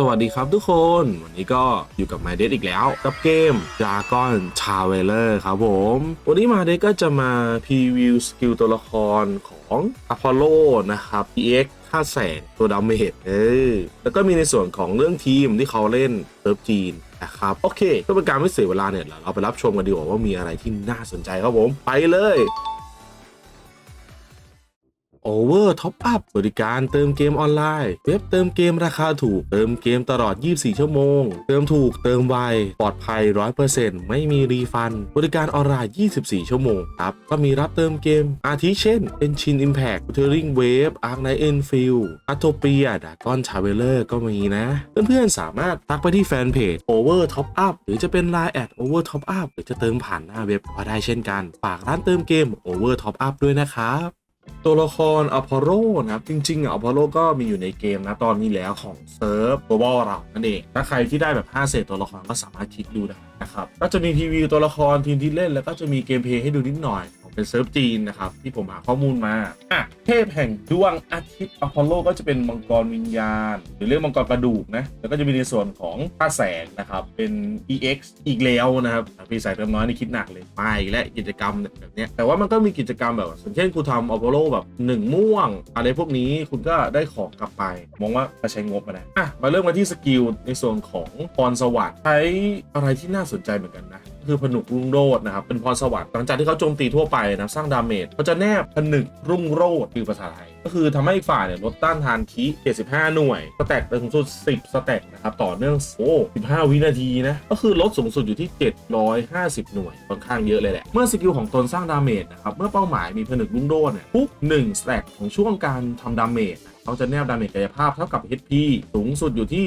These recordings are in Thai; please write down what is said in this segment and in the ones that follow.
สวัสดีครับทุกคน วันนี้ก็อยู่กับ My d e อีกแล้ว กับเกม Dragon Traveler ครับผม วันนี้ My d e ก็จะมาพรีวิวสกิลตัวละครของ Apollo นะครับ EX ค่าแสงตัวดาเมจเออแล้วก็มีในส่วนของเรื่องทีมที่เขาเล่นเซิร์ฟจีนนะครับโอเคเพื่อเป็นการไม่เสียเวลาเนี่ยเราไปรับชมกันดีกว่าว่ามีอะไรที่น่าสนใจครับผม ไปเลย Over Top Up บริการเติมเกมออนไลน์ เว็บเติมเกมราคาถูก เติมเกมตลอด 24 ชั่วโมง เติมถูกเติมไว ปลอดภัย 100%ไม่มีรีฟัน บริการออนไลน์ 24 ชั่วโมงครับ ก็มีรับเติมเกม อาทิเช่น Engine Impact t u r i n g Wave Arc Knight Enfield Atopia Dragon Traveler ก็มีนะ เพื่อนๆสามารถทักไปที่แฟนเพจ Over Top Up หรือจะเป็น Line แอด Over Top Up หรือจะเติมผ่านหน้าเว็บก็ได้เช่นกัน ฝากร้านเติมเกม Over Top Up ด้วยนะครับ ตัวละครอพอลโลนะครับ จริงๆอพอลโลก็มีอยู่ในเกมนะตอนนี้แล้วของเซิร์ฟโกลบอลเรานั่นเอง ถ้าใครที่ได้แบบ5เศษตัวละครก็สามารถคลิกดูได้นะครับ ก็จะมีทีวีตัวละครทีมที่เล่นแล้วก็จะมีเกมเพลย์ให้ดูนิดหน่อย เป็นเซิร์ฟจีนนะครับ ที่ผมหาข้อมูลมาอะเทพแห่งดวงอาทิตย์อพอลโลก็จะเป็นมังกรวิญญาณ หรือเรียกมังกรกระดูกนะ แล้วก็จะมีในส่วนของค่าแสงนะครับ เป็น EX อีกแล้วนะครับพี่สายเติมน้อยนี่คิดหนักเลยมาอีกและกิจกรรมแบบเนี้ยแต่ว่ามันก็มีกิจกรรมแบบอย่างเช่นคุณทำอพอลโลแบบหนึ่งม่วง อะไรพวกนี้คุณก็ได้ของกลับไป มองว่าก็ใช้งบมานะอะมาเริ่มกันที่สกิลในส่วนของพรสวรรค์ใช้อะไรที่น่าสนใจเหมือนกันนะ คือผนึกรุ่งโรจน์นะครับเป็นพรสวรรค์หลังจากที่เขาโจมตีทั่วไปนะสร้างดาเมจเขาจะแนบผนึกรุ่งโรจน์คือภาษาไทยก็คือทำให้ฝ่ายเนี่ยลดต้านทานคี75 หน่วยสแต็กเป็นสูงสุด 10 สแต็กนะครับต่อเนื่องโอ้15 วินาทีนะก็คือลดสูงสุดอยู่ที่ 750 หน่วยค่อนข้างเยอะเลยแหละ เมื่อสกิลของตนสร้างดาเมจนะครับเมื่อเป้าหมายมีผนึกรุ่งโรจน์เนี่ยทุก1สแต็กของช่วงการทำดาเมจเขาจะแนบดาเมจกายภาพเท่ากับ HP สูงสุดอยู่ที่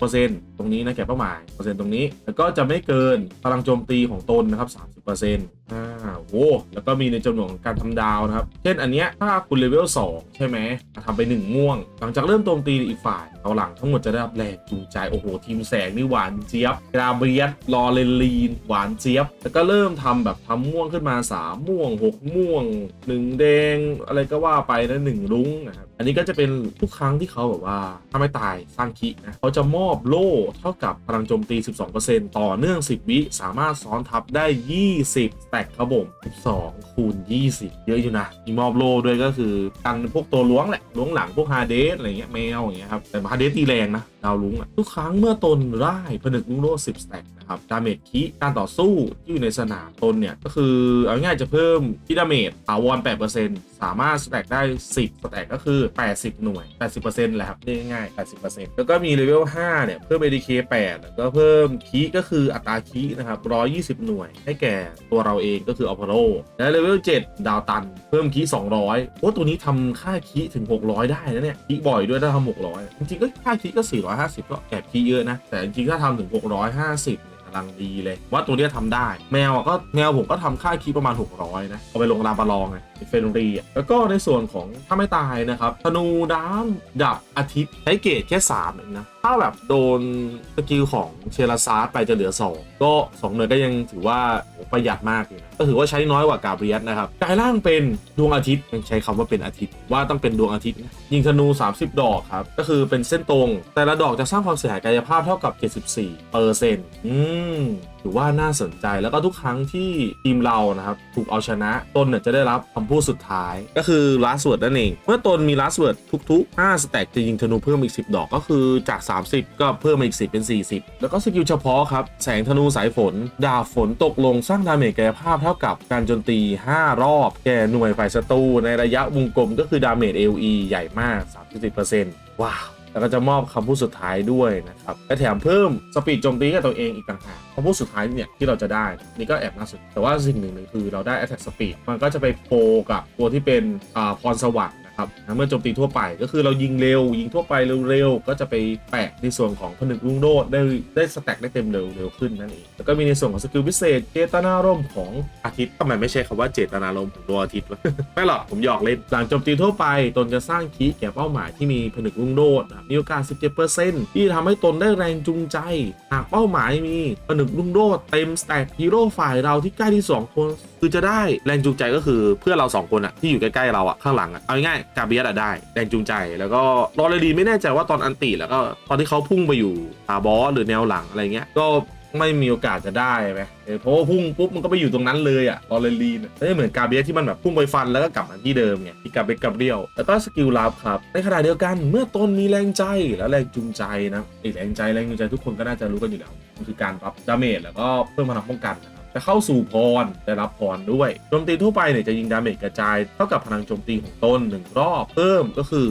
2%ตรงนี้นะแก่เป้าหมายเปอร์เซ็นต์ตรงนี้ แล้วก็จะไม่เกินพลังโจมตีของตนนะครับ 30%อ่าโว้แล้วก็มีในจำนวนของการทำดาวนะครับ เช่นอันเนี้ยถ้าคุณเลเวล2ใช่ไหมทำไป 1 ม่วง หลังจากเริ่มโจมตีอีกฝ่ายเอาหลังทั้งหมดจะได้รับแรงจูงใจ โอ้โห ทีมแสงนี่หวานเจี๊ยบกราเบียสลอเรนลีน หวานเจี๊ยบ แล้วก็เริ่มทำแบบทำม่วงขึ้นมา 3 ม่วง 6 ม่วง 1 แดง อะไรก็ว่าไปนะหนึ่งรุ้งนะครับอันนี้ก็จะเป็นทุกครั้งที่เขาแบบว่าถ้าไม่ตายสร้างคินะเขาจะมอบโล่เท่ากับพลังโจมตี 12%ต่อเนื่อง 10 วิสามารถซ้อนทับได้20สแต็กครับผม12คูณ 20 เยอะอยู่นะมีมอบโล่ด้วยก็คือกันพวกตัวล้วงแหละล้วงหลังพวกฮาเดสอะไรเงี้ยแมวอย่างเงี้ยครับแต่ฮาเดสตีแรงนะดาวลุ้งอะทุกครั้งเมื่อตนได้ผนึกลุงโล่10สแต็กนะครับดาเมจคีการต่อสู้ที่อยู่ในสนามตนเนี่ยก็คือเอาง่ายจะเพิ่มที่ดาเมจอาวร8%สามารถสแต็กได้ 10สแต็กก็คือ 80 หน่วย 80%แหละครับเรียกง่ายๆ80%แล้วก็มีเลเวล5เนี่ย เพิ่ม ADK 8แล้วก็เพิ่มคีก็คืออัตราคีนะครับ 120 หน่วย ให้แก่ตัวเราเองก็คืออัพอลโลและเลเวล7ดาวตัน เพิ่มคี200โอ้ตัวนี้ทำค่าคีถึง 600 ได้นะเนี่ยคีบ่อยด้วยถ้าทำ600 จริงๆก็ค่าคีก็ 450 ก็แอบคีเยอะนะ แต่จริงๆถ้าทำถึง 650เนี่ยกำลังดีเลยว่าตัวนี้ยทำได้ แมวก็แมวผมก็ทำค่าคีประมาณ 600 นะ เอาไปลงรามประลองไง เฟนรีอะแล้วก็ในส่วนของถ้าไม่ตายนะครับธนูด้ามดับอาทิตย์ใช้เกรดแค่3เองนะ ถ้าแบบโดนสกิลของเชลซาร์ไปจะเหลือ 2 ก็ 2 หน่วยก็ยังถือว่าประหยัดมากอยู่นะก็ถือว่าใช้น้อยกว่ากาเบรียสนะครับกายร่างเป็นดวงอาทิตย์ยังใช้คำว่าเป็นอาทิตย์ ว่าต้องเป็นดวงอาทิตย์ ยิงธนู 30 ดอกครับ ก็คือเป็นเส้นตรง แต่ละดอกจะสร้างความเสียหายกายภาพเท่ากับ 74เปอร์เซ็นต์อืมถือว่าน่าสนใจแล้วก็ทุกครั้งที่ทีมเรานะครับถูกเอาชนะตนเนี่ยจะได้รับคำพูดสุดท้าย ก็คือ last word นั่นเอง เมื่อตนมี last word ทุกๆ5สแต็กจะยิงธนูเพิ่มอีก 10 ดอกก็คือจาก 30 ก็เพิ่มมาอีก 10 เป็น 40 แล้วก็สกิลเฉพาะครับ แสงธนูสายฝน ดาบฝนตกลงสร้างดาเมจกายภาพเท่ากับการโจมตี 5 รอบแก่หน่วยฝ่ายศัตรูในระยะวงกลมก็คือดาเมจ AOE ใหญ่มาก 30%ว้าว แล้วก็จะมอบคำพูดสุดท้ายด้วยนะครับและแถมเพิ่มสปีดโจมตีกับตัวเองอีกต่างหากคำพูดสุดท้ายเนี่ยที่เราจะได้นี่ก็แอบน่าสนแต่ว่าสิ่งหนึ่งคือเราได้ attack speed มันก็จะไปโปรกับตัวที่เป็นอ่าพรสวรรค์ ครับนะเมื่อโจมตีทั่วไปก็คือเรายิงเร็ว ยิงทั่วไปเร็วๆก็จะไปแปะในส่วนของผนึกรุ่งโรจน์ได้ได้สแต็กได้เต็มเร็วเร็วขึ้นนั่นเองแล้วก็มีในส่วนของสกิลพิเศษเจตนารมณ์ของอาทิตย์ทำไมไม่ใช่คำว่าเจตนารมณ์ของดวงอาทิตย์วะไม่หรอกผมหยอกเล่นหลังโจมตีทั่วไป ตนจะสร้างคีแก่เป้าหมายที่มีผนึกรุ่งโรจน์นะครับมีโอกาส 17%ที่ทำให้ตนได้แรงจูงใจ หากเป้าหมายมีผนึกรุ่งโรจน์เต็มสแต็กฮีโร่ฝ่ายเราที่ใกล้ที่สองคนคือจะได้แรงจูงใจก็คือเพื่อเราสองคนอะที่อยู่ใกล้ๆเราอะข้างหลังอะเอาง่ายกาเบียสอะได้แรงจูงใจ แล้วก็ลอเรลีนไม่แน่ใจว่าตอนอันติแล้วก็ตอนที่เขาพุ่งไปอยู่ตาบอสหรือแนวหลังอะไรเงี้ยก็ไม่มีโอกาสจะได้ไหมเพราะว่าพุ่งปุ๊บมันก็ไปอยู่ตรงนั้นเลยอะลอเรลีนไม่เหมือนกาเบียที่มันแบบพุ่งไปฟันแล้วก็กลับมาที่เดิมไงที่กาเบียสกับเรียว แล้วก็สกิลลับครับ ในขณะเดียวกันเมื่อตนมีแรงใจและแรงจูงใจนะไอ้แรงใจแรงจูงใจทุกคนก็น่าจะรู้กันอยู่แล้วมันคือการรับดาเมจแล้วก็เพิ่มพลังป้องกันนะ จะเข้าสู่พรได้รับพรด้วยโจมตีทั่วไปเนี่ยจะยิงดาเมจกระจายเท่ากับพลังโจมตีของตน1รอบเพิ่มก็คือ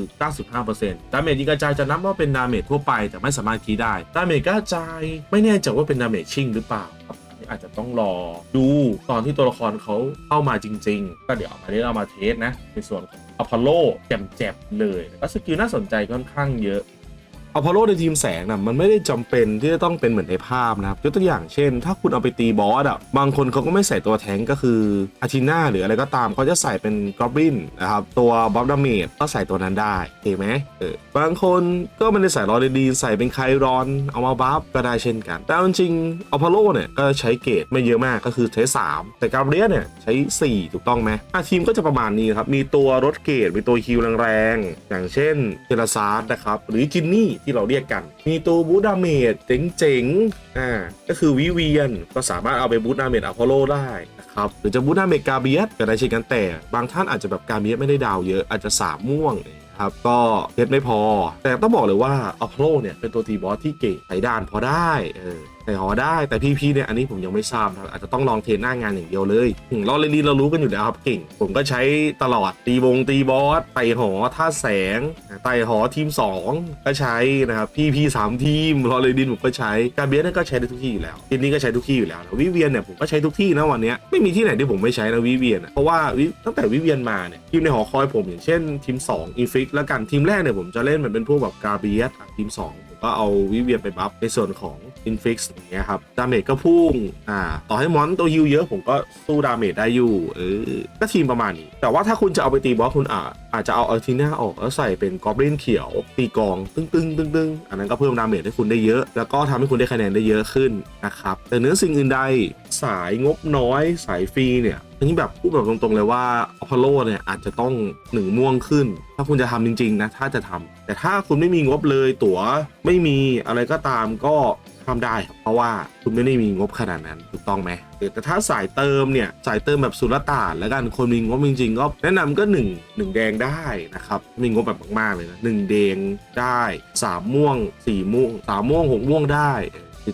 95%ดาเมจยิงกระจายจะนับว่าเป็นดาเมจทั่วไปแต่ไม่สามารถคีได้ดาเมจกระจายไม่แน่ใจว่าเป็นดาเมจชิงหรือเปล่าครับอันนี้อาจจะต้องรอดูตอนที่ตัวละครเขาเข้ามาจริง ๆ ก็เดี๋ยวอันนี้เรามาเทสนะในส่วนของอพอลโลแจ่มๆเลยแล้วสกิลน่าสนใจค่อนข้างเยอะ อพอลโลในทีมแสงนะมันไม่ได้จำเป็นที่จะต้องเป็นเหมือนในภาพนะครับยกตัวอย่างเช่น ถ้าคุณเอาไปตีบอสอะบางคนเขาก็ไม่ใส่ตัวแทงก็คืออาชิน่าหรืออะไรก็ตามเขาจะใส่เป็นกอบลินนะครับตัวบ๊อบดาเมจก็ใส่ตัวนั้นได้เห็นไหมเออบางคนก็ไม่ได้ใส่รอดีๆใส่เป็นไครอนเอามาบัฟก็ได้เช่นกัน แต่เอาจริงอพอลโลเนี่ยก็ใช้เกรดไม่เยอะมากก็คือใช้สามแต่กาเบรียเนี่ยใช้ 4 ถูกต้องไหมอะทีมก็จะประมาณนี้ครับมีตัวรถเกรดมีตัวฮิวแรงๆอย่างเช่นเทเลซาร์นะครับหรือจินนี่ที่เราเรียกกัน มีตัวบูดาเมดเจ๋งๆอ่าก็คือวิเวียนก็สามารถเอาไปบูดาเมดอพอลโลได้นะครับหรือจะบูดาเมจกาเบียสก็ได้เช่นกันแต่บางท่านอาจจะแบบกาเบียสไม่ได้ดาวเยอะอาจจะสามม่วงนะครับก็เพชรไม่พอ แต่ต้องบอกเลยว่าอพอลโลเนี่ยเป็นตัวตีบอสที่เก่งไถด้านพอได้เออ แต่หอได้แต่พีพีเนี่ยอันนี้ผมยังไม่ทราบนะครับอาจจะต้องลองเทรนหน้างานอย่างเดียวเลยถึงลอเรลีเรารู้กันอยู่แล้วครับเก่ง ผมก็ใช้ตลอดตีวงตีบอสไต่หอท่าแสงไต่หอทีม 2 ก็ใช้นะครับพีพีสามทีมลอเรลีนผมก็ใช้กาเบียสเนี่ก็ใช้ได้ทุกที่อยู่แล้วทีนี้ก็ใช้ทุกที่อยู่แล้ววิเวียนเนี่ยผมก็ใช้ทุกที่นะวันนี้ไม่มีที่ไหนที่ผมไม่ใช้นะวิเวียนเพราะว่าตั้งแต่วิเวียนมาเนี่ยทีมในหอคอยผมอย่างเช่นทีม2อินฟิกแล้วกันทีมแรกเนี่ยผมจะเล่นเหมือนเป็นพวกแบบกาเบียสทีม 2 ก็เอาวิเวียนไปบัฟในส่วนของ Infix อย่างเงี้ยครับดาเมจก็พุ่งอ่าต่อให้มอนตัวฮิวเยอะผมก็สู้ดาเมจได้อยู่เออก็ทีมประมาณนี้ แต่ว่าถ้าคุณจะเอาไปตีบอสคุณอาจอาจจะเอาอัลทีน่าออกแล้วใส่เป็นกอบลินเขียวตีกองตึ้งตึ้งตึ้งตึ้งอันนั้นก็เพิ่มดาเมจให้คุณได้เยอะ แล้วก็ทำให้คุณได้คะแนนได้เยอะขึ้นนะครับแต่เนื้อสิ่งอื่นใดสายงบน้อยสายฟรีเนี่ย อันนี้แบบพูดแบบตรงๆเลยว่าอพอลโลเนี่ยอาจจะต้องหนึ่งม่วงขึ้น ถ้าคุณจะทำจริงๆนะถ้าจะทำแต่ถ้าคุณไม่มีงบเลยตั๋วไม่มีอะไรก็ตามก็ทำได้ เพราะว่าคุณไม่ได้มีงบขนาดนั้นถูกต้องไหมแต่ถ้าสายเติมเนี่ยสายเติมแบบสุลต่านแล้วกันคนมีงบจริงๆก็แนะนำก็ 1 1 แดงได้นะครับมีงบแบบมากๆเลยนะหนึ่งแดงได้สามม่วงสี่ม่วงสามม่วงหกม่วงได้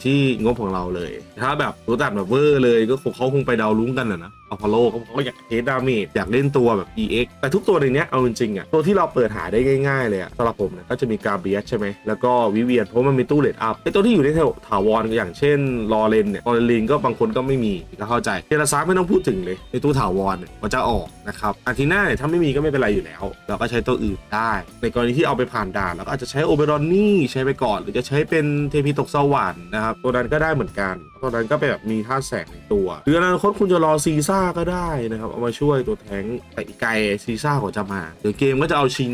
ที่งบของเราเลย ถ้าแบบสุลต่านแบบเวอร์เลยก็คงเขาคงไปดาวลุ้งกันนะนะ อพอลโลเขาก็อยากเทสดาเมจอยากเล่นตัวแบบ EX แต่ทุกตัวในเนี้ยเอาจริงๆอะตัวที่เราเปิดหาได้ง่ายๆเลยอะสำหรับผมเนี่ยก็จะมีกาเบียสใช่ไหมแล้วก็วิเวียนเพราะมันมีตู้เลดอัพไอตัวที่อยู่ในแถวถาวรอย่างเช่นลอเรนเนี่ยลอเรนลินก็บางคนก็ไม่มีก็เข้าใจเทเลซาไม่ต้องพูดถึงเลยในตู้ถาวรมันจะออกนะครับอาทีน่าเนี่ยถ้าไม่มีก็ไม่เป็นไรอยู่แล้ว เราก็ใช้ตัวอื่นได้ ในกรณีที่เอาไปผ่านด่านเราก็อาจจะใช้โอเบรอนนี่ใช้ไปก่อน หรือจะใช้เป็นเทพีตกสวรรค์นะครับตัวนั้นก็ได้เหมือนกัน ตัวนั้นก็ไปแบบมีท่าแสงในตัว หรืออนาคตคุณจะรอซีซ่าก็ได้นะครับ เอามาช่วยตัวแทงแต่อีกไกลซีซ่าก็จะมาเดี๋ยวเกมก็จะเอาชิง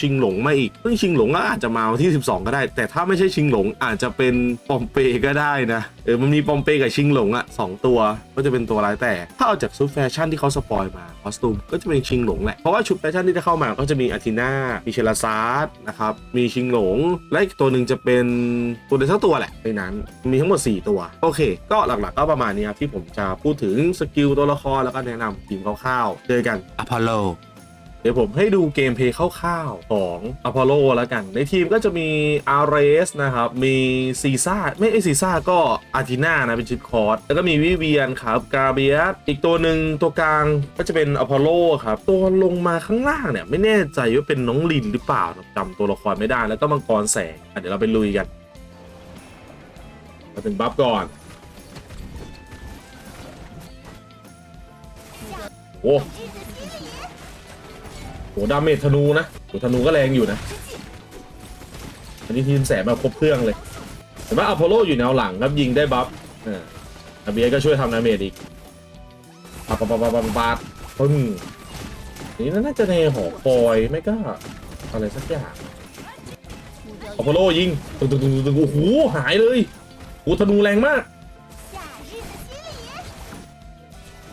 ชิงหลงมาอีกซึ่งชิงหลงก็อาจจะมาวันที่ 12 ก็ได้ แต่ถ้าไม่ใช่ชิงหลงอาจจะเป็นปอมเปก็ได้นะเออมันมีปอมเปกับชิงหลงอะสองตัวก็จะเป็นตัวร้ายแต่ ถ้าเอาจากชุดแฟชั่นที่เขาสปอยมาคอสตูมก็จะเป็นชิงหลงแหละเพราะว่าชุดแฟชั่นที่จะเข้ามาก็จะมีอาทิน่ามีเชลซาร์ดนะครับมีชิงหลงและอีกตัวหนึ่งจะเป็นตัวเดียวทั้งตัวแหละในนั้นมีทั้งหมด 4 ตัวโอเคก็หลักๆก็ประมาณนี้ครับที่ผมจะพูดถึงสกิลตัวละครแล้วก็แนะนำทีมคร่าวๆเจอกันอพอลโลเดี๋ยวผมให้ดูเกมเพลย์คร่าวๆของอพอลโลแล้วกัน ในทีมก็จะมีอาร์เรสนะครับ มีซีซ่าไม่ไอซีซ่าก็อาร์ติน่านะ เป็นชุดคอร์สแล้วก็มีวิเวียนครับกาเบียสอีกตัวหนึ่งตัวกลางก็จะเป็นอพอลโลครับ ตัวลงมาข้างล่างเนี่ย ไม่แน่ใจว่าเป็นน้องลินหรือเปล่านะจำตัวละครไม่ได้แล้วก็มังกรแสงอะเดี๋ยวเราไปลุยกันมาถึงบัฟก่อน อ้โหดาเมจธนูนะโหธนูก็แรงอยู่นะอันนี้ทีมแสบมาครบเครื่องเลยเห็นไหมอพอลโลอยู่แนวหลังครับยิงได้บัฟอ่าอาเบียก็ช่วยทำดาเมจอีกปาปาปาปาปาปาปึ้งนี่น่าจะในหอคอยไม่ก็อะไรสักอย่างอพอลโลยิงตึงตึงตึงตึงโอ้โหหายเลยโอ้ธนูแรงมาก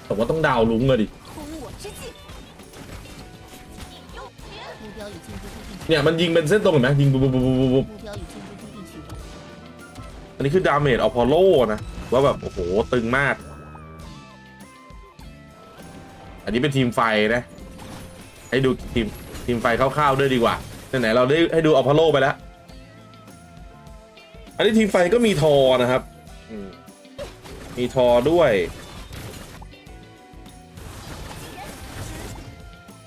แต่ว่าต้องดาวลุงอะดิ เนี่ยมันยิงเป็นเส้นตรงเห็นไหมยิงบุบบุบบุบบุบอันนี้คือดาเมจอพอลโลนะว่าแบบโอ้โหตึงมาก อันนี้เป็นทีมไฟนะ ให้ดูทีมทีมไฟคร่าวๆด้วยดีกว่าไหนๆเราได้ให้ดูอพอลโลไปแล้ว อันนี้ทีมไฟก็มีทอนะครับมีทอด้วย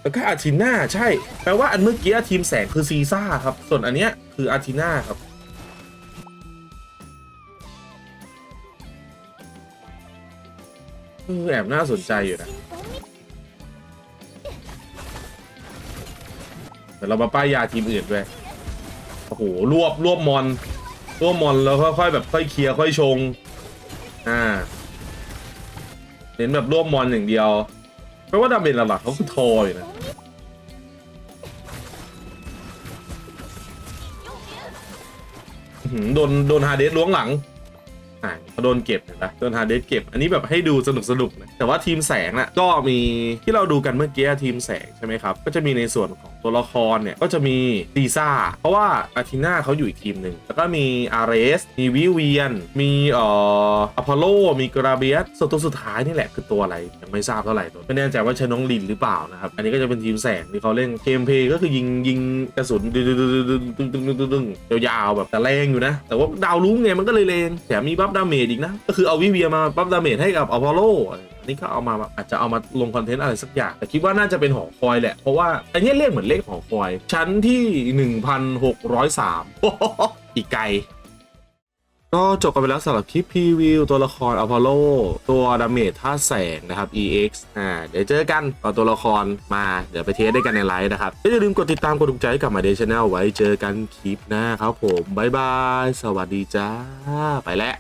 แล้วก็อาร์ทิน่าใช่ แปลว่าอันเมื่อกี้ทีมแสงคือซีซ่าครับ ส่วนอันเนี้ยคืออาร์ทิน่าครับเออแอบน่าสนใจอยู่นะเดี๋ยวเรามาป้ายยาทีมอื่นด้วยโอ้โหรวบรวบมอนรวบมอนแล้วค่อยๆแบบค่อยเคลียร์ค่อยชง อ่าเน้นแบบรวบมอนอย่างเดียว เพราะว่าดาเมจหลักๆเขาคือทอยนะอื้อหือโดนโดนฮาเดสล้วงหลังอ่าเขาโดนเก็บเห็นะโดนฮาเดสเก็บ อันนี้แบบให้ดูสนุกสนุกๆนะแต่ว่าทีมแสงน่ะก็มีที่เราดูกันเมื่อกี้ทีมแสงใช่ไหมครับ ก็จะมีในส่วนของ ตัวละครเนี่ย ก็จะมีซีซ่า เพราะว่าอาทิน่าเขาอยู่อีกทีมหนึ่ง แล้วก็มีอาร์สมีวิเวียน มีเอ่ออพอลโล มีกราเบียสส่วนตัวสุดท้ายนี่แหละคือตัวอะไรยังไม่ทราบเท่าไหร่ตัวไม่แน่ใจว่าใช่น้องลินหรือเปล่านะครับ อันนี้ก็จะเป็นทีมแสงที่เขาเล่นเกมเพย์ก็คือยิงยิงกระสุนดึ๊ดึ๊ดึงดึงดึงดึงดึงยาวๆแบบแต่แรงอยู่นะ แต่ว่าดาวรุ้งไงมันก็เลยเลงแถมมีบัฟดาเมจอีกนะ ก็คือเอาวิเวียนมาบัฟดาเมจให้กับอพอลโล นนี้ก็เอามาอาจจะเอามาลงคอนเทนต์อะไรสักอย่าง แต่คิดว่าน่าจะเป็นหอคอยแหละ เพราะว่าอันนี้เลขเหมือนเลขหอคอย ชั้นที่ 1603 อีกไกลก็จบกันไปแล้วสำหรับคลิปพรีวิวตัวละครอพอลโลตัวดาเมจท่าแสงนะครับ EX อ่าเดี๋ยวเจอกันตอนตัวละครมาเดี๋ยวไปเทสได้กันในไลฟ์นะครับอย่าลืมกดติดตามกดถูกใจกับมาเดชแนลไว้เจอกันคลิปหน้าครับผม บ๊ายบาย สวัสดีจ้า ไปแล้ว